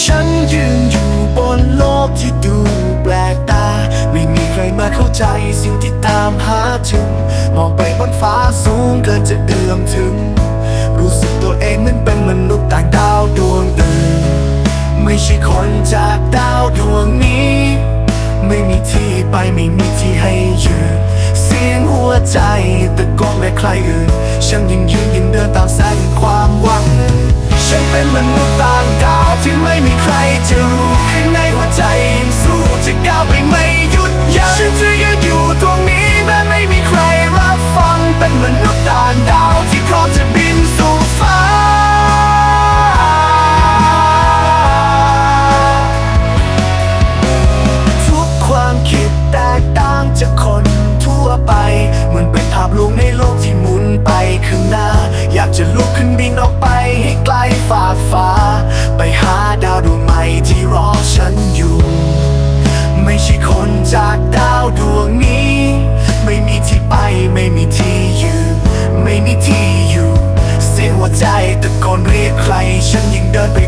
ฉันยืนอยู่บนโลกที่ดูแปลกตา ไม่มีใครมาเข้าใจสิ่งที่ตามหาถึง มองไปบนฟ้าสูงเกินจะเอื้อมถึง รู้สึกตัวเองเหมือนเป็นมนุษย์ต่างดาวดวงตื่นไม่ใช่คนจากดาวดวงนี้ ไม่มีที่ไปไม่มีที่ให้ยืนเสียงหัวใจตะโกนและใครอื่น ฉันยังยืนยืนเดินตามแสงความหวัง จากดาวดวงนี้ ไม่มีที่ไปไม่มีที่ยืนไม่มีที่อยู่ เสียงหัวใจตะโกนเรียกใคร ฉันยังเดินไป